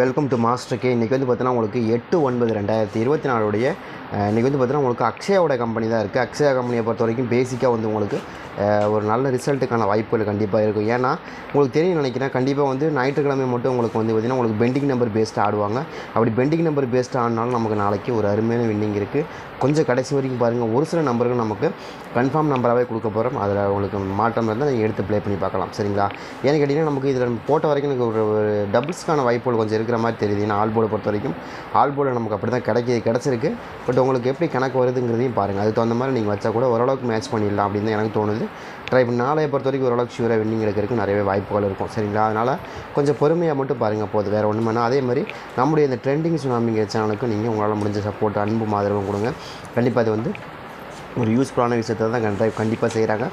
Welcome to master K இன்றைக்கி வந்து பார்த்தீங்கன்னா உங்களுக்கு எட்டு ஒன்பது ரெண்டாயிரத்தி இருபத்தி நாலுடைய இன்றைக்கி வந்து பார்த்தீங்கன்னா உங்களுக்கு அக்ஷயாவோட கம்பெனி தான் இருக்குது அக்ஷயா கம்பெனியை பொறுத்த வரைக்கும் பேசிக்காக வந்து உங்களுக்கு ஒரு நல்ல ரிசல்ட்டுக்கான வாய்ப்புகள் கண்டிப்பாக இருக்கும். ஏன்னா உங்களுக்கு தெரியும் நினைக்கிறேன் கண்டிப்பாக வந்து ஞாயிற்றுக்கிழமை மட்டும் உங்களுக்கு வந்து பார்த்திங்கன்னா உங்களுக்கு பெண்டிங் நம்பர் பேஸ்ட் ஆடுவாங்க. அப்படி பெண்டிங் நம்பர் பேஸ்ட் ஆடினாலும் நமக்கு நாளைக்கு ஒரு அருமையான வின்னிங் இருக்குது கொஞ்சம் கடைசி வரைக்கும் பாருங்கள் ஒரு சில நம்பர்கள் நமக்கு கன்ஃபார்ம் நம்பராகவே கொடுக்க போகிறோம் அதில் உங்களுக்கு மாற்றம் இருந்தால் நீங்கள் எடுத்து ப்ளே பண்ணி பார்க்கலாம். சரிங்களா? ஏன்னு கேட்டிங்கன்னா நமக்கு இதில் போட்ட வரைக்கும் எனக்கு ஒரு ஒரு டபுள்ஸ்க்கான வாய்ப்புகள் கொஞ்சம் இருக்கிற மாதிரி தெரியுது. ஏன்னா ஆல் போர்டை பொறுத்த வரைக்கும் ஆல் போர்டு நமக்கு அப்படி தான் கிடைக்கி கிடச்சிருக்கு. பட் உங்களுக்கு எப்படி கணக்கு வருதுங்கிறதையும் பாருங்கள் அதுக்கு தகுந்த மாதிரி நீங்கள் வச்சா கூட ஓரளவுக்கு மேட்ச் பண்ணிடலாம் அப்படின்னு தான் எனக்கு தோணுது. ட்ரை பண்ணி நாளைய பொறுத்த வரைக்கும் ஓரளவுக்கு ஷூராக வின்னிங் எடுக்கிறதுக்கு நிறையவே வாய்ப்புகள் இருக்கும். சரிங்களா? அதனால் கொஞ்சம் பொறுமையாக மட்டும் பாருங்கள் போது வேறு ஒன்றும் வேணாம். அதே மாதிரி நம்முடைய இந்த ட்ரெண்டிங் சுனாமிங்க சேனலுக்கு நீங்கள் உங்களால் முடிஞ்ச சப்போர்ட் அன்பும் ஆதரவும் கொடுங்க. கண்டிப்பாக அது வந்து ஒரு யூஸ்ஃபுல்லான விஷயத்தை தான் கண்டிப்பாக கண்டிப்பாக செய்கிறாங்க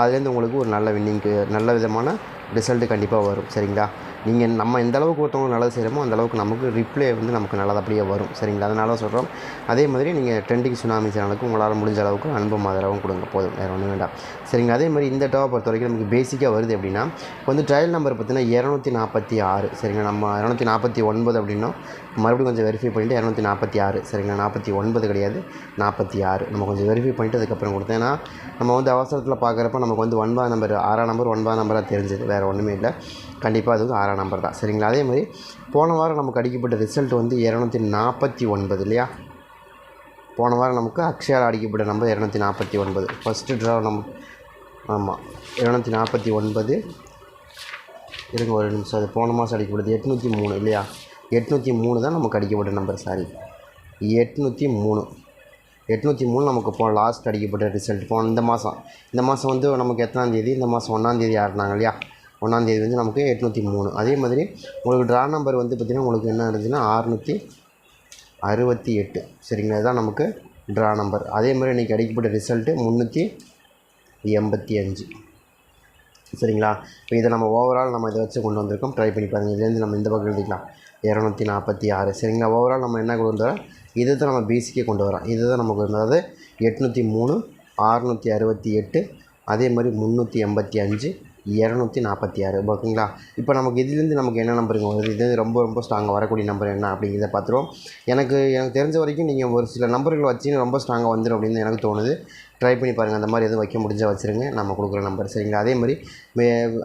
அதுலேருந்து உங்களுக்கு ஒரு நல்ல வின்னிங்க்கு நல்ல விதமான ரிசல்ட்டு கண்டிப்பாக வரும். சரிங்களா? நீங்கள் நம்ம எந்த அளவுக்கு ஒருத்தவங்க நல்லது செய்கிறோமோ அந்த அளவுக்கு நமக்கு ரிப்ளை வந்து நமக்கு நல்லபடியாக வரும். சரிங்களா? அதனால சொல்கிறோம் அதே மாதிரி நீங்கள் ட்ரெண்டிங் சுனாமி சேனலுக்கு உங்களால் முடிஞ்ச அளவுக்கு அனுபவம் ஆதரவும் கொடுங்க. போதும். வேறு ஒன்றும் வேண்டாம். சரிங்களா? அதே மாதிரி இந்த டவா பொறுத்த வரைக்கும் நமக்கு பேசிக்காக வருது அப்படின்னா இப்போ வந்து ட்ரையல் நம்பர் பார்த்தீங்கன்னா இரநூத்தி நாற்பத்தி ஆறு. சரிங்களா? நம்ம இரநூத்தி நாற்பத்தி ஒன்பது அப்படின்னா மறுபடியும் கொஞ்சம் வெரிஃபை பண்ணிவிட்டு இரநூத்தி நாற்பத்தி ஆறு. சரிங்களா? நாற்பத்தி ஒன்பது கிடையாது நாற்பத்தி ஆறு. நம்ம கொஞ்சம் வெரிஃபை பண்ணிட்டு அதுக்கப்புறம் கொடுத்தேன். ஏன்னா நம்ம வந்து அவசரத்தில் பார்க்குறப்ப நமக்கு வந்து ஒன்பதாம் நம்பர் ஆறாம் நம்பர் ஒன்பதாம் நம்பராக தெரிஞ்சது. வேறு ஒன்றுமே இல்லை. கண்டிப்பாக அது வந்து ஆறாம் நம்பர் தான். சரிங்களா? அதே மாதிரி போன வாரம் நமக்கு அடிக்கப்பட்ட ரிசல்ட் வந்து இரநூத்தி நாற்பத்தி ஒன்பது இல்லையா? போன வாரம் நமக்கு அக்ஷயால் அடிக்கப்பட்ட நம்பர் இரநூத்தி நாற்பத்தி ஒன்பது. ஃபஸ்ட்டு ட்ரா நம் ஆமாம் இரநூத்தி நாற்பத்தி ஒன்பது. இருங்க ஒரு நிமிஷம். அது போன மாதம் அடிக்கப்படுது எட்நூற்றி மூணு இல்லையா? எட்நூற்றி மூணு தான் நமக்கு அடிக்கப்பட்ட நம்பர் சாரி எட்நூற்றி மூணு. எட்நூற்றி மூணு நமக்கு போ லாஸ்ட் அடிக்கப்பட்ட ரிசல்ட் போன இந்த மாதம் இந்த மாதம் வந்து நமக்கு எத்தனாம் தேதி? இந்த மாதம் ஒன்றாந்தேதி ஆடினாங்க இல்லையா? ஒன்றாந்தேதி வந்து நமக்கு எட்நூற்றி மூணு. அதே மாதிரி உங்களுக்கு ட்ரா நம்பர் வந்து பார்த்திங்கன்னா உங்களுக்கு என்ன இருந்துச்சுன்னா அறுநூற்றி அறுபத்தி எட்டு. சரிங்களா? இதுதான் நமக்கு ட்ரா நம்பர் அதே மாதிரி இன்றைக்கி அடிக்கப்பட்ட ரிசல்ட்டு முந்நூற்றி எண்பத்தி அஞ்சு. சரிங்களா? இப்போ இதை நம்ம ஓவரால் நம்ம இதை வச்சு கொண்டு வந்திருக்கோம். ட்ரை பண்ணி பாருங்கள் இதுலேருந்து நம்ம இந்த பக்கம் எழுதிக்கலாம். இரநூத்தி நாற்பத்தி ஆறு. சரிங்களா? ஓவரால் நம்ம என்ன கொண்டு வரோம் இது தான் நம்ம பேசிக்கே கொண்டு வரோம். இது தான் நமக்கு வந்து அதாவது எட்நூற்றி மூணு அறுநூற்றி அறுபத்தி எட்டு அதே மாதிரி முந்நூற்றி எண்பத்தி அஞ்சு இரநூத்தி நாற்பத்தி ஆறு ஓகேங்களா? இப்போ நமக்கு இதுலேருந்து நமக்கு என்ன நம்பருங்க வருது? இது ரொம்ப ரொம்ப ஸ்ட்ராங்காக வரக்கூடிய நம்பர் என்ன அப்படிங்கிறத பார்த்துருவோம். எனக்கு எனக்கு தெரிஞ்ச வரைக்கும் நீங்கள் ஒரு சில நம்பர்கள் வச்சு ரொம்ப ஸ்ட்ராங்காக வந்துடும் அப்படின்னு எனக்கு தோணுது. ட்ரை பண்ணி பாருங்கள் அந்த மாதிரி எதுவும் வைக்க முடிஞ்சால் வச்சுருங்க. நம்ம கொடுக்குற நம்பர் சரிங்களா? அதே மாதிரி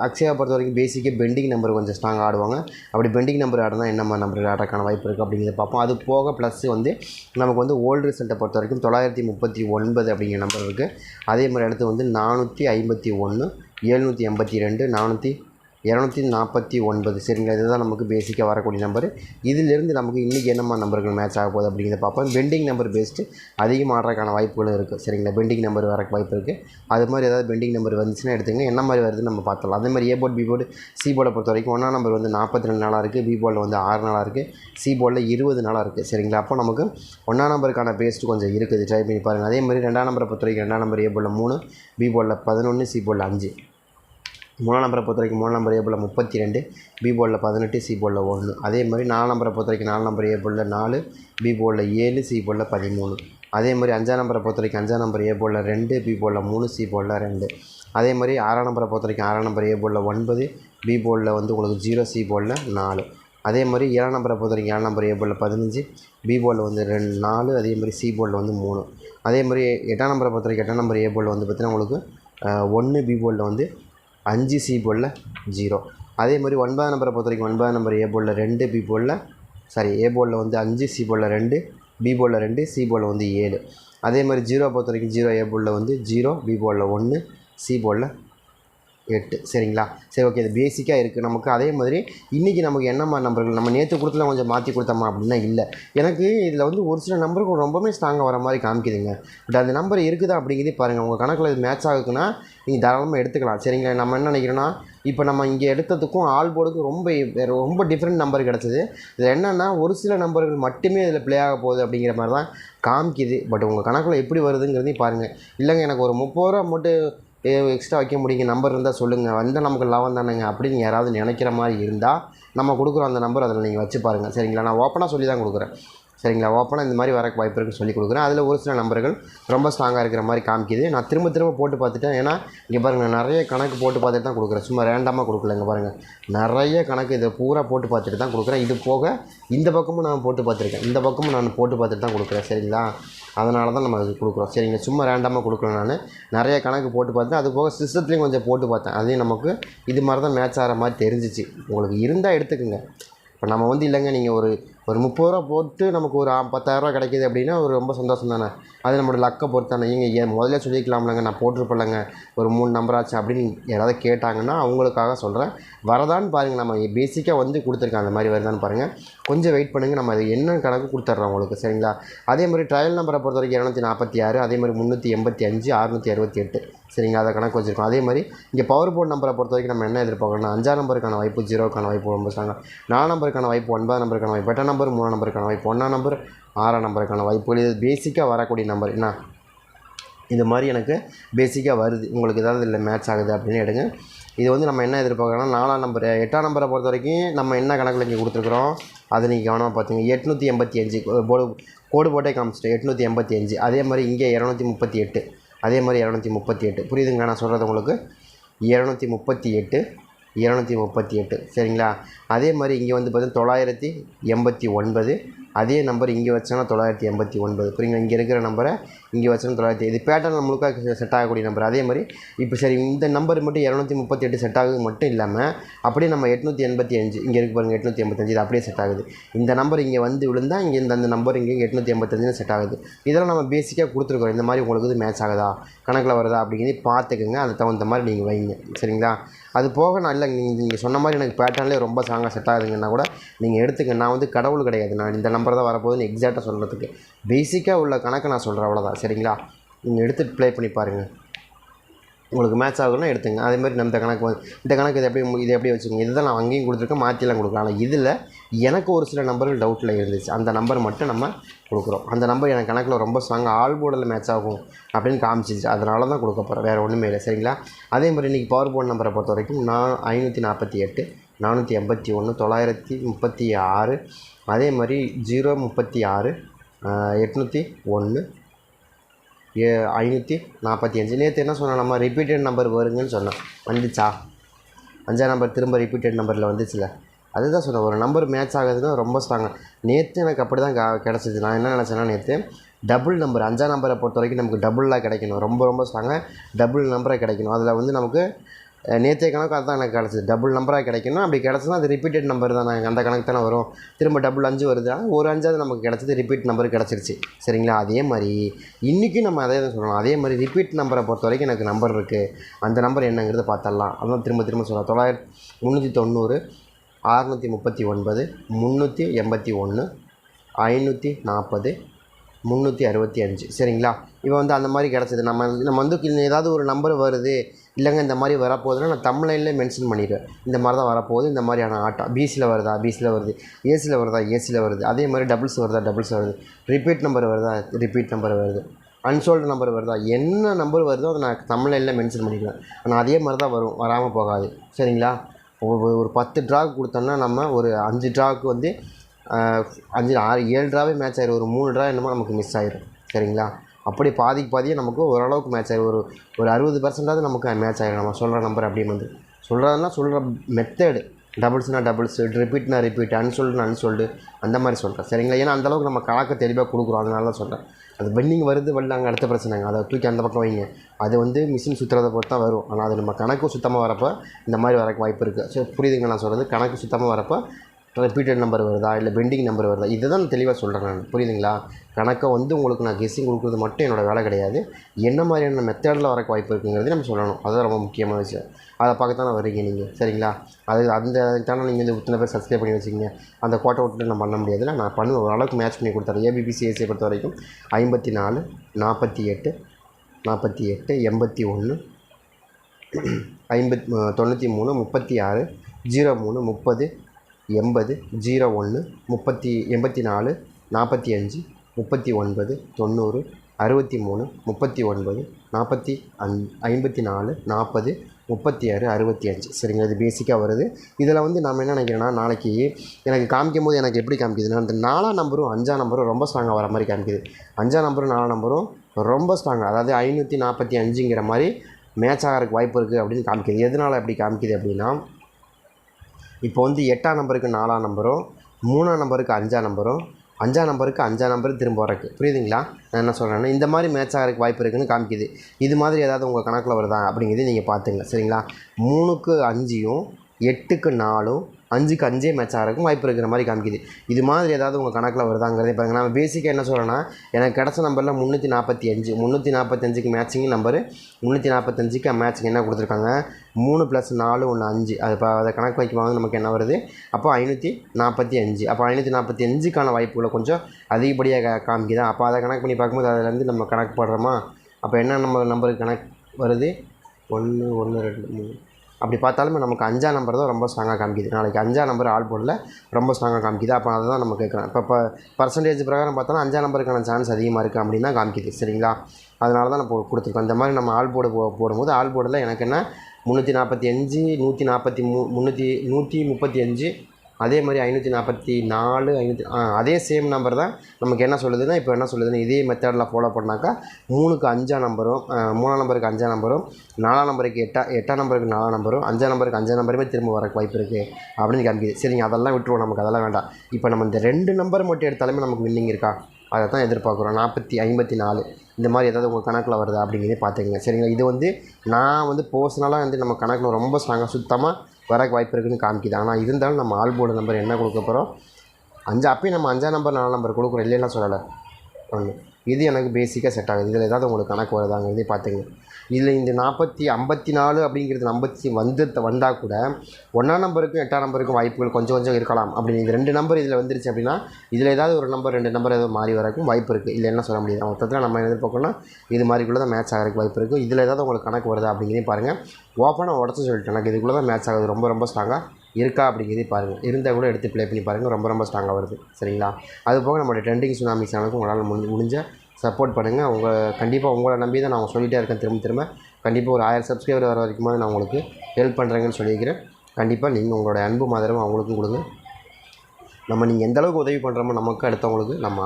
அக்ஷயா பொறுத்த வரைக்கும் பேசிக்காக பெண்டிங் நம்பர் கொஞ்சம் ஸ்ட்ராங்காக ஆடுவாங்க. அப்படி பெண்டிங் நம்பர் ஆடினா என்ன மாதிரி நம்பர் ஆடுறதுக்கான வாய்ப்பு இருக்குது அப்படிங்கிறத பார்ப்போம். அது போக ப்ளஸ் வந்து நமக்கு வந்து ஓல்டு ரிசல்ட்டை பொறுத்த வரைக்கும் தொள்ளாயிரத்தி முப்பத்தி ஒன்பது அப்படிங்கிற நம்பர் இருக்குது அதே மாதிரி அடுத்து வந்து நானூற்றி ஐம்பத்தி ஒன்று எழுநூற்றி எண்பத்தி ரெண்டு நானூற்றி இரநூத்தி நாற்பத்தி ஒன்பது. சரிங்களா இதுதான் நமக்கு பேசிக்காக வரக்கூடிய நம்பர் இதிலிருந்து நமக்கு இன்றைக்கி என்னம்மா நம்பர்கள் மேட்ச் ஆக போகுது அப்படிங்கிறத பார்ப்போம். பெண்டிங் நம்பர் பேஸ்ட்டு அதிகமாக ஆடுறதுக்கான வாய்ப்புகளும் இருக்குது சரிங்களா பெண்டிங் நம்பர் வர வாய்ப்பு இருக்குது அது மாதிரி ஏதாவது பெண்டிங் நம்பர் வந்துச்சுன்னா எடுத்துங்க என்ன மாதிரி வருதுன்னு நம்ம பார்த்துலாம் அதே மாதிரி A board B board C போர்டை பொறுத்த வரைக்கும் ஒன்றா நம்பர் வந்து நாற்பத்தி ரெண்டு நாளாக இருக்குது பி போர்டில் வந்து ஆறு நாளாக இருக்குது சி போர்டில் இருபது நாளாக இருக்குது சரிங்களா அப்போ நமக்கு ஒன்றாம் நம்பருக்கான பேஸ்ட்டு கொஞ்சம் இருக்குது. ட்ரை பண்ணி பாருங்கள் அதே மாதிரி ரெண்டாம் நம்பரை பொறுத்த வரைக்கும் ரெண்டாம் நம்பர் ஏ போர்டில் மூணு பி போர்டில் பதினொன்று சி போர்டில் அஞ்சு. மூணாம் நம்பரை பொறுத்த வரைக்கும் மூணு நம்பர் ஏ போல் முப்பத்தி ரெண்டு பி போர்டில் பதினெட்டு சி போர்டில் ஒன்று அதே மாதிரி நாலாம் நம்பரை பொறுத்த வரைக்கும் நாலு நம்பர் ஏ நாலு பி போர்டில் ஏழு சி போர்டில் பதிமூணு அதே மாதிரி அஞ்சாம் நம்பரை பொறுத்த வரைக்கும் அஞ்சாம் நம்பர் ஏ ரெண்டு பி போர்டில் மூணு சி போர்டில் ரெண்டு அதே மாதிரி ஆறாம் நம்பரை பொறுத்த வரைக்கும் ஆறாம் நம்பர் ஏ ஒன்பது பி போர்டில் வந்து உங்களுக்கு ஜீரோ சி போர்டில் நாலு அதே மாதிரி ஏழாம் நம்பரை பொறுத்த வரைக்கும் ஏழாம் நம்பர் ஏ பதினஞ்சு பி போர்டில் வந்து ரெண்டு நாலு அதே மாதிரி சி போர்டில் வந்து மூணு அதே மாதிரி எட்டாம் நம்பரை பொறுத்த வரைக்கும் எட்டாம் நம்பர் ஏ வந்து பார்த்திங்கன்னா உங்களுக்கு ஒன்று பி போர்டில் வந்து அஞ்சு சி போலில் ஜீரோ அதே மாதிரி ஒன்பதாம் நம்பரை பொறுத்த வரைக்கும் ஒன்பதாம் நம்பர் ஏ போலில் ரெண்டு பி போலில் சாரி ஏ போலில் வந்து அஞ்சு சி போலில் ரெண்டு பி போலில் ரெண்டு சி போலில் வந்து ஏழு. அதே மாதிரி ஜீரோ பொறுத்த வரைக்கும் ஜீரோ ஏ போலில் வந்து ஜீரோ பி போலில் ஒன்று சி போலில் எட்டு. சரிங்களா? சரி ஓகே இது பேசிக்காக இருக்குது நமக்கு அதே மாதிரி இன்றைக்கி நமக்கு என்னம்மா நம்பர்கள்? நம்ம நேற்று கொடுத்துல கொஞ்சம் மாற்றி கொடுத்தோமா அப்படின்னா இல்லை. எனக்கு இதில் வந்து ஒரு சில நம்பருக்கு ரொம்பவே ஸ்ட்ராங்காக வர மாதிரி காமிக்குதுங்க. பட் அந்த நம்பர் இருக்குதா அப்படிங்கிறதே பாருங்கள் உங்கள் கணக்கில் இது மேட்ச் ஆகுதுன்னா நீங்கள் தாராளமாக எடுத்துக்கலாம். சரிங்களா? நம்ம என்ன நினைக்கிறோன்னா இப்போ நம்ம இங்கே எடுத்ததுக்கும் ஆல் போர்டுக்கும் ரொம்ப வேறு ரொம்ப டிஃப்ரெண்ட் நம்பர் கிடச்சிது. இதில் என்னென்னா ஒரு சில நம்பர்கள் மட்டுமே இதில் ப்ளே ஆக போகுது அப்படிங்கிற மாதிரி தான் காமிக்குது. பட் உங்கள் கணக்கில் எப்படி வருதுங்கிறதையும் பாருங்கள் இல்லைங்க எனக்கு ஒரு முப்பது ரூபா மட்டும் எக்ஸ்ட்ரா வைக்க முடியுங்க நம்பர் இருந்தால் சொல்லுங்கள் வந்தால் நமக்கு லாபம் தானேங்க. அப்படின்னு யாராவது நினைக்கிற மாதிரி இருந்தால் நம்ம கொடுக்குற அந்த நம்பர் அதில் நீங்கள் வச்சு பாருங்கள் சரிங்களா? நான் ஓப்பனாக சொல்லி தான் கொடுக்குறேன். சரிங்களா? ஓப்பனாக இந்த மாதிரி வரக்கு வாய்ப்பு இருக்குன்னு சொல்லி கொடுக்குறேன். அதில் ஒரு சில நம்பர்கள் ரொம்ப ஸ்ட்ராங்காக இருக்கிற மாதிரி காமிக்குது. நான் திரும்ப திரும்ப போட்டு பார்த்துட்டேன். ஏன்னா இங்கே பாருங்கள் நான் நிறைய கணக்கு போட்டு பார்த்துட்டு தான் கொடுக்குறேன். சும்மா ரேண்டமாக கொடுக்கல இங்கே பாருங்கள் நிறைய கணக்கு இதை பூரா போட்டு பார்த்துட்டு தான் கொடுக்குறேன். இது போக இந்த பக்கமும் நான் போட்டு பார்த்துருக்கேன். இந்த பக்கமும் நான் போட்டு பார்த்துட்டு தான் கொடுக்குறேன். சரிங்களா? அதனால தான் நம்ம அது கொடுக்குறோம். சரிங்க சும்மா ரேண்டமாக கொடுக்குறேன் நான். நிறைய கணக்கு போட்டு பார்த்தேன். அது போக சிஸ்டத்துலேயும் கொஞ்சம் போட்டு பார்த்தேன். அதையும் நமக்கு இது மாதிரி தான் மேட்ச் ஆகிற மாதிரி தெரிஞ்சிச்சு. உங்களுக்கு இருந்தால் எடுத்துக்கோங்க. இப்போ நம்ம வந்து இல்லைங்க நீங்கள் ஒரு ஒரு முப்பது ரூபா போட்டு நமக்கு ஒரு ஆ- பத்தாயிரரூவா கிடைக்கிது அப்படின்னா ஒரு ரொம்ப சந்தோஷம் தானே? அது நம்மளோட லக்கை பொறுத்தானே. ஏங்க ஏன் முதல்ல சொல்லிக்கலாம்லங்க நான் போட்டிருப்பேன்லங்க. ஒரு மூணு நம்பர் ஆச்சு அப்படின்னு யாராவது கேட்டாங்கன்னா அவங்களுக்காக சொல்கிறேன் வரதான்னு பாருங்கள் நம்ம பேசிக்காக வந்து கொடுத்துருக்கேன். அந்த மாதிரி வருதான்னு பாருங்கள் கொஞ்சம் வெயிட் பண்ணுங்கள் நம்ம அது என்ன கணக்கு கொடுத்துட்றோம் உங்களுக்கு சரிங்களா? அதே மாதிரி ட்ரையல் நம்பரை பொறுத்த வரைக்கும் இரநூத்தி நாற்பத்தி ஆறு அதே மாதிரி முந்நூற்றி எண்பத்தி அஞ்சு அறுநூற்றி அறுபத்தி எட்டு சரிங்களா? அதை கணக்கு வச்சுருக்கோம். அதே மாதிரி இங்கே பவர் போர்ட் நம்பரை பொறுத்த வரைக்கும் நம்ம என்ன எதிர்பார்க்கணும் அஞ்சாம் நம்பருக்கான வாய்ப்பு ஜீரோக்கான வாய்ப்பு ரொம்ப சாங்க நாலு நம்பருக்கான வாய்ப்பு ஒன்பதாம் நம்பருக்கான வாய்ப்பு. ரெண்டாம் நம்பர் மூணாம் நம்பருக்கான வாய்ப்பு. ஒன்றாம் நம்பர் ஆறாம் நம்பருக்கான வாய்ப்புகள். இது பேசிக்காக வரக்கூடிய நம்பர். என்ன? இந்த மாதிரி எனக்கு பேசிக்காக வருது. உங்களுக்கு ஏதாவது இல்லை மேட்ச் ஆகுது அப்படின்னு எடுங்க. இது வந்து நம்ம என்ன எதிர்பார்க்குறோம்னா நாலாம் நம்பர் எட்டாம் நம்பரை பொறுத்த வரைக்கும் நம்ம என்ன கணக்கில் இங்கே கொடுத்துருக்குறோம்? அதை நீங்கள் கவனமாக பார்த்துங்க எட்நூற்றி எண்பத்தி அஞ்சு. போடு கோடு போட்டே காமிச்சிட்டு எட்நூற்றி எண்பத்தி அஞ்சு. அதே மாதிரி இங்கே இரநூத்தி முப்பத்தி எட்டு. அதே மாதிரி இரநூத்தி முப்பத்தி எட்டு. புரியுதுங்க நான் சொல்கிறது உங்களுக்கு? இரநூத்தி முப்பத்தி எட்டு. இரநூத்தி முப்பத்தி எட்டு. சரிங்களா? அதே மாதிரி இங்கே வந்து பார்த்தீங்கன்னா தொள்ளாயிரத்தி எண்பத்தி ஒன்பது. அதே நம்பர் இங்கே வச்சோன்னா தொள்ளாயிரத்தி எண்பத்தி ஒன்பது. புரியுங்களா? இங்கே இருக்கிற நம்பரை இங்கே வச்சோன்னா தொள்ளாயிரத்தி இது பேட்டர்ன் முழுக்க செட் ஆகக்கூடிய நம்பர் அதே மாதிரி இப்போ சரி இந்த நம்பர் மட்டும் இரநூத்தி முப்பத்தி எட்டு செட் ஆகுது மட்டும் இல்லாமல் அப்படியே நம்ம எட்நூற்றி எண்பத்தி அஞ்சு இங்கே இருக்கு பாருங்கள் எட்நூற்றி எண்பத்தஞ்சு இது அப்படியே செட் ஆகுது. இந்த நம்பர் இங்கே வந்து விழுந்தால் இங்கே இந்த அந்த நம்பர் இங்கே எட்நூற்றி எண்பத்தஞ்சுன்னு செட் ஆகுது. இதெல்லாம் நம்ம பேசிக்காக கொடுத்துருக்கோம். இந்த மாதிரி உங்களுக்கு இது மேட்ச் ஆகுதா? கணக்கில் வருதா? அப்படிங்கிறது பார்த்துக்குங்க. அதுக்கு தகுந்த மாதிரி நீங்கள் வைங்க. சரிங்களா? அது போக நான் இல்லை நீங்கள் நீங்கள் சொன்ன மாதிரி எனக்கு பேட்டர்ன்லேயே ரொம்ப ஸ்ட்ராங்காக செட் ஆகுதுங்கன்னா கூட நீங்கள் எடுத்துக்க நான் வந்து கடவுள் கிடையாது. நான் இந்த நம்பர் தான் வரப்போகுதுன்னு எக்ஸாக்டாக சொல்கிறதுக்கு பேசிக்காக உள்ள கணக்கை நான் சொல்கிறேன் அவ்வளோதான் சரிங்களா? நீங்கள் எடுத்துகிட்டு ப்ளே பண்ணி பாருங்கள் உங்களுக்கு மேட்ச் ஆகுதுன்னா எடுத்துங்க. அதே மாதிரி நம்ம இந்த கணக்கு வந்து இந்த கணக்கு இது எப்படி இது எப்படி வச்சுக்கோங்க? இதுதான் நான் அங்கேயும் கொடுத்துருக்கேன் மாற்றிலாம் கொடுக்கலாம் ஆனால் இதில் எனக்கு ஒரு சில நம்பர்கள் டவுட்டில் இருந்துச்சு. அந்த நம்பர் மட்டும் நம்ம கொடுக்குறோம். அந்த நம்பர் எனக்கு கணக்கில் ரொம்ப ஸ்ட்ராங்காக ஆல் போர்டில் மேட்ச் ஆகும் அப்படின்னு காமிச்சிச்சு அதனால தான் கொடுக்க போகிறேன் வேறு ஒன்றுமே இல்லை. சரிங்களா? அதே மாதிரி இன்றைக்கி பவர் போர்டு நம்பரை பொறுத்த வரைக்கும் நான் ஐநூற்றி நாற்பத்தி எட்டு நானூற்றி எண்பத்தி ஒன்று தொள்ளாயிரத்தி முப்பத்தி ஆறு அதே மாதிரி ஜீரோ முப்பத்தி ஆறு எட்நூற்றி ஒன்று ஏ ஐநூற்றி நாற்பத்தி அஞ்சு. நேற்று என்ன சொன்னோம் நம்ம ரிப்பீட்டட் நம்பர் வருங்கன்னு சொன்னோம் வந்துச்சா? அஞ்சாம் நம்பர் திரும்ப ரிப்பீட்டட் நம்பரில் வந்துச்சுல? அதுதான் சொன்னேன் ஒரு நம்பர் மேட்ச் ஆகுதுன்னா ரொம்ப ஸ்ட்ராங்காக நேற்று எனக்கு அப்படி தான் கிடச்சிது. நான் என்ன நினச்சேன்னா நேற்று டபுள் நம்பர் அஞ்சாம் நம்பரை பொறுத்த வரைக்கும் நமக்கு டபுளாக கிடைக்கணும். ரொம்ப ரொம்ப ஸ்ட்ராங்காக டபுள் நம்பராக கிடைக்கணும். அதில் வந்து நமக்கு நேற்றைய கணக்கு அதுதான் எனக்கு கிடச்சிது. டபுள் நம்பராக கிடைக்கணும். அப்படி கிடச்சுன்னா அது ரிப்பீட்டட் நம்பர் தான். நாங்கள் அந்த கணக்கு தானே வரும். திரும்ப டபுள் அஞ்சு வருது. ஒரு அஞ்சாவது நமக்கு கிடச்சது ரிப்பீட் நம்பர் கிடச்சிருச்சு. சரிங்களா? அதே மாதிரி இன்றைக்கும் நம்ம அதே தான் சொல்லணும். அதே மாதிரி ரிப்பீட் நம்பரை பொறுத்த வரைக்கும் எனக்கு நம்பர் இருக்குது அந்த நம்பர் என்னங்கிறத பார்த்துடலாம். அதான் திரும்ப திரும்ப சொல்லலாம் தொள்ளாயிரத்தி முந்நூற்றி தொண்ணூறு அறநூற்றி முப்பத்தி ஒன்பது முந்நூற்றி எண்பத்தி ஒன்று ஐநூற்றி நாற்பது முந்நூற்றி அறுபத்தி அஞ்சு. சரிங்களா? இப்போ வந்து அந்த மாதிரி கிடச்சிது. நம்ம நம்ம வந்து ஏதாவது ஒரு நம்பர் வருது இல்லைங்க இந்த மாதிரி வரப்போகுதுன்னா நான் தமிழ்லைன்லேயே மென்ஷன் பண்ணிடுவேன். இந்த மாதிரி தான் வரப்போகுது இந்த மாதிரியான ஆட்டோ பிசியில் வருதா? பிசியில் வருது. ஏசியில் வருதா? ஏசியில் வருது. அதே மாதிரி டபுள்ஸ் வருதா? டபுள்ஸ் வருது. ரிப்பீட் நம்பர் வருதா? ரிப்பீட் நம்பர் வருது. அன்சோல்டு நம்பர் வருதா? என்ன நம்பர் வருதோ அதை நான் தமிழ்லைனில் மென்ஷன் பண்ணிடுவேன். ஆனால் அதே மாதிரி தான் வரும் வராமல் போகாது. சரிங்களா? ஒரு ஒரு பத்து ட்ராக் கொடுத்தோம்னா நம்ம ஒரு அஞ்சு ட்ராக்கு வந்து அஞ்சு ஆறு ஏழு ட்ராவே மேட்ச் ஆயிரும். ஒரு மூணு ட்ரா என்னமோ நமக்கு மிஸ் ஆயிரும். சரிங்களா? அப்படி பாதிக்கு பாதியே நமக்கு ஓரளவுக்கு மேட்ச் ஆகிடும் ஒரு ஒரு அறுபது பர்சன்டாவது நமக்கு மேட்ச் ஆகிடும் நம்ம சொல்கிற நம்பர் அப்படியே வந்து சொல்கிறதுனா சொல்கிற மெத்தேடு டபுள்ஸ்னால் டபுள்ஸ் ரிப்பீட்னா ரிப்பீட் அன்சோல்டுனா அன்சோல்டு அந்த மாதிரி சொல்கிறேன் சரிங்களா? ஏன்னா அந்தளவுக்கு நம்ம கணக்கை தெளிவாக கொடுக்குறோம். அதனால தான் சொல்கிறேன் அது பெண்டிங் வருது வரலாங்க அடுத்த பிரச்சனைங்க அதை தூக்கி அந்த பக்கம் வைங்க. அது வந்து மிஷின் சுற்றுறதை பொறுத்து தான் வரும். ஆனால் அது நம்ம கணக்கு சுத்தமாக வரப்போ இந்த மாதிரி வரக்கு வாய்ப்பு இருக்குது ஸோ புரியுதுங்க நான் சொல்கிறது கணக்கு சுத்தமாக வரப்போ ரிப்பீட்டட் நம்பர் வருதா? இல்லை பெண்டிங் நம்பர் வருதா? இதை தான் தெளிவாக சொல்கிறேன் நான். புரியுதுங்களா? கணக்கை வந்து உங்களுக்கு நான் கெஸ்ஸிங் கொடுக்குறது மட்டும் என்னோட வேலை கிடையாது. என்ன மாதிரியான மெத்தடில் வரக்கு வாய்ப்பு இருக்குங்கிறதையும் நம்ம சொல்லணும். அதுதான் ரொம்ப முக்கியமான விஷயம். அதை பார்க்கத்தானே வரீங்க நீங்கள் சரிங்களா? அது அந்த தானே நீங்கள் வந்து இத்தனை பேர் சப்ஸ்கிரைப் பண்ணி வச்சுக்கிங்க அந்த கோட்டை விட்டு நான் பண்ண முடியாதுல்ல நான் பண்ணுவேன். ஓரளவுக்கு மேட்ச் பண்ணி கொடுத்துறேன். ஏபிபிசிஎஸ்சியை பொறுத்த வரைக்கும் ஐம்பத்தி நாலு நாற்பத்தி எட்டு நாற்பத்தி எட்டு எண்பத்தி ஒன்று ஐம்பத் தொண்ணூற்றி மூணு முப்பத்தி ஆறு ஜீரோ மூணு முப்பது எண்பது ஜீரோ ஒன்று முப்பத்தி எண்பத்தி நாலு நாற்பத்தி அஞ்சு முப்பத்தி ஒன்பது தொண்ணூறு அறுபத்தி மூணு முப்பத்தி ஒன்பது நாற்பத்தி அஞ் ஐம்பத்தி நாலு நாற்பது முப்பத்தி ஆறு அறுபத்தி அஞ்சு சரிங்களா இது பேசிக்காக வருது. இதில் வந்து நம்ம என்ன நினைக்கிறேன்னா நாளைக்கு எனக்கு காமிக்கும் போது எனக்கு எப்படி காமிக்குதுன்னா அந்த நாலாம் நம்பரும் அஞ்சாம் நம்பரும் ரொம்ப ஸ்ட்ராங்காக வர மாதிரி காமிக்குது. அஞ்சாம் நம்பரும் நாலாம் நம்பரும் ரொம்ப ஸ்ட்ராங்காக அதாவது ஐநூற்றி நாற்பத்தி அஞ்சுங்கிற மாதிரி மேட்ச் ஆகிறதுக்கு வாய்ப்பு இருக்குது அப்படின்னு காமிக்குது. எதனால் அப்படி காமிக்குது அப்படின்னா இப்போ வந்து எட்டாம் நம்பருக்கு நாலாம் நம்பரும் மூணாம் நம்பருக்கு அஞ்சாம் நம்பரும் அஞ்சாம் நம்பருக்கு அஞ்சாம் நம்பர் திரும்ப வரக்கு. புரியுதுங்களா? நான் என்ன சொல்கிறேன்னா இந்த மாதிரி மேட்ச் ஆகிறதுக்கு வாய்ப்பு இருக்குதுன்னு காமிக்குது. இது மாதிரி ஏதாவது உங்கள் கணக்கில் வருதா அப்படிங்கிறது நீங்கள் பார்த்துங்க சரிங்களா? மூணுக்கு அஞ்சையும் எட்டுக்கு நாலும் அஞ்சுக்கு அஞ்சே மேட்ச் ஆகிறக்கும் வாய்ப்பு இருக்கிற மாதிரி காமிக்குது. இது மாதிரி ஏதாவது உங்கள் கணக்கில் வருதாங்கிறதே பாருங்கள் நான் பேசிக்காக என்ன சொல்கிறேன்னா எனக்கு கிடச்ச நம்பரில் முந்நூற்றி நாற்பத்தி அஞ்சு முந்நூற்றி நாற்பத்தஞ்சுக்கு மேட்சிங் நம்பர் முந்நூற்றி நாற்பத்தஞ்சுக்கு மேட்சிங் என்ன கொடுத்துருக்காங்க? மூணு ப்ளஸ் நாலு ஒன்று அஞ்சு. அது இப்போ அதை கணக்கு வைக்கும்போது நமக்கு என்ன வருது? அப்போ ஐநூற்றி நாற்பத்தி அஞ்சு. அப்போ ஐநூற்றி நாற்பத்தி அஞ்சுக்கான வாய்ப்புகளை கொஞ்சம் அதிகப்படியாக காமிக்குது? அப்போ அதை கணக்கு பண்ணி பார்க்கும்போது அதுலேருந்து நம்ம கணக்கு போடுறோமா? அப்போ என்ன நம்ம நம்பருக்கு கணக்கு வருது? ஒன்று ஒன்று ரெண்டு மூணு. அப்படி பார்த்தாலுமே நமக்கு அஞ்சாம் நம்பர் தான் ரொம்ப ஸ்ட்ராங்காக காமிக்குது. நாளைக்கு அஞ்சாம் நம்பர் ஆல் போர்டில் ரொம்ப ஸ்ட்ராங்காக காமிக்குது. அப்போ அதை தான் நம்ம கேட்குறோம் இப்போ இப்போ பர்சன்டேஜ் பிரகாரம் பார்த்தோன்னா அஞ்சாம் நம்பருக்கான சான்ஸ் அதிகமாக இருக்குது அப்படின்னு தான் காமிக்குது. சரிங்களா? அதனால தான் நம்ம கொடுத்துருக்கோம். இந்த மாதிரி நம்ம ஆல் போர்டு போ போடும்போது ஆல் போர்டில் எனக்கு என்ன? முந்நூற்றி நாற்பத்தி அஞ்சு நூற்றி நாற்பத்தி மூ முந்நூற்றி நூற்றி முப்பத்தி அஞ்சு அதே மாதிரி ஐநூற்றி நாற்பத்தி நாலு ஐநூற்றி அதே சேம் நம்பர் தான் நமக்கு என்ன சொல்லுதுன்னா இப்போ என்ன சொல்லுதுன்னா இதே மெத்தடில் ஃபாலோ பண்ணாக்கா மூணுக்கு அஞ்சாம் நம்பரும் மூணாம் நம்பருக்கு அஞ்சாம் நம்பரும் நாலாம் நம்பருக்கு எட்டா எட்டாம் நம்பருக்கு நாலாம் நம்பரும் அஞ்சாம் நம்பருக்கு அஞ்சாம் நம்பருமே திரும்ப வரக்கு வாய்ப்பு இருக்குது அப்படின்னு காமிக்குது. சரிங்க அதெல்லாம் விட்டுருவோம் நமக்கு அதெல்லாம் வேண்டாம். இப்போ நம்ம இந்த ரெண்டு நம்பர் மட்டும் எடுத்தாலுமே நமக்கு வின்னிங் இருக்கா? அதை தான் எதிர்பார்க்குறோம். நாற்பத்தி ஐம்பத்தி நாலு. இந்த மாதிரி ஏதாவது உங்கள் கணக்கில் வருதா அப்படிங்கிறதே பார்த்துக்கங்க. சரிங்களா? இது வந்து நான் வந்து பர்சனலாக வந்து நம்ம கணக்கில் ரொம்ப ஸ்ட்ராங்காக சுத்தமாக வரக்கு வாய்ப்பு இருக்குதுன்னு காமிக்குது. ஆனால் இருந்தாலும் நம்ம ஆல் போர்டு நம்பர் என்ன கொடுக்க போகிறோம் அஞ்சு அப்பயும் நம்ம அஞ்சாம் நம்பர் நாலாம் நம்பர் கொடுக்குறோம் இல்லைன்னா சொல்லலை. ஒன்று இது எனக்கு பேசிக்காக செட் ஆகுது. இதில் ஏதாவது உங்களுக்கு கணக்கு வருதாங்கிறதே பார்த்துங்க இதில் இந்த நாற்பத்தி ஐம்பத்தி நாலு அப்படிங்கிறது ஐம்பத்தி வந்து வந்தால் கூட ஒன்றாம் நம்பருக்கும் எட்டாம் நம்பருக்கும் வாய்ப்புகள் கொஞ்சம் கொஞ்சம் இருக்கலாம். அப்படின்னு இந்த ரெண்டு நம்பர் இதில் வந்துருச்சு அப்படின்னா இதில் ஏதாவது ஒரு நம்பர் ரெண்டு நம்பர் ஏதாவது மாறி வரக்கும் வாய்ப்பு இருக்குது இல்லை என்ன சொல்ல முடியாது மொத்தத்தில் நம்ம எதிர்பார்க்கணும்னா இது மாதிரிக்குள்ளே தான் மேட்ச் ஆகிறதுக்கு வாய்ப்பு இருக்குது இதில் ஏதாவது உங்களுக்கு கணக்கு வருதா அப்படிங்கிறதையும் பாருங்கள் ஓப்பனாக உடச்சு சொல்லிட்டேன். எனக்கு இதுக்குள்ளே தான் மேட்ச் ஆகுது. ரொம்ப ரொம்ப ஸ்ட்ராங்காக இருக்கா அப்படிங்கிறதையும் பாருங்கள் இருந்தால் கூட எடுத்து ப்ளே பண்ணி பாருங்கள் ரொம்ப ரொம்ப ஸ்ட்ராங்காக வருது. சரிங்களா? அது போக நம்மளுடைய ட்ரெண்டிங் சுனாமி சேனலுக்கு உங்களால் முடிஞ்ச சப்போர்ட் பண்ணுங்கள் உங்கள் கண்டிப்பாக உங்களை நம்பி தான் நான் சொல்லிகிட்டே இருக்கேன் திரும்ப திரும்ப. கண்டிப்பாக ஒரு ஆயிரம் சப்ஸ்கிரைபர் வர வரைக்கும் நான் உங்களுக்கு ஹெல்ப் பண்ணுறேங்கன்னு சொல்லியிருக்கிறேன். கண்டிப்பாக நீங்கள் உங்களோட அன்பு மாதிரமாக அவங்களுக்கும் கொடுங்க. நம்ம நீங்கள் எந்த அளவுக்கு உதவி பண்ணுறோமோ நமக்கு அடுத்தவங்களுக்கு நம்ம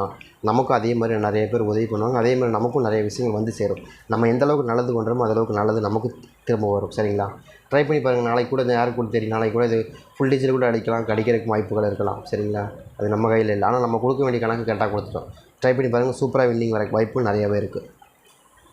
நமக்கும் அதே மாதிரி நிறைய பேர் உதவி பண்ணுவாங்க. அதே மாதிரி நமக்கும் நிறைய விஷயங்கள் வந்து சேரும். நம்ம எந்த அளவுக்கு நல்லது பண்ணுறோமோ அந்தளவுக்கு நல்லது நமக்கு திரும்ப வரும். சரிங்களா? ட்ரை பண்ணி பாருங்கள் நாளைக்கு கூட இந்த யாருக்கு கூட தெரியும்? நாளைக்கு கூட இது ஃபுல் டீச்சர் கூட அடிக்கலாம். கிடைக்கிறதுக்கு வாய்ப்புகள் இருக்கலாம். சரிங்களா? அது நம்ம கையில் இல்லை. ஆனால் நம்ம கொடுக்க வேண்டிய கணக்கு கரெக்டாக கொடுத்துட்டோம். ட்ரை பண்ணி பாருங்கள் சூப்பராக வின்னிங் வர வாய்ப்பு நிறையாவே இருக்குது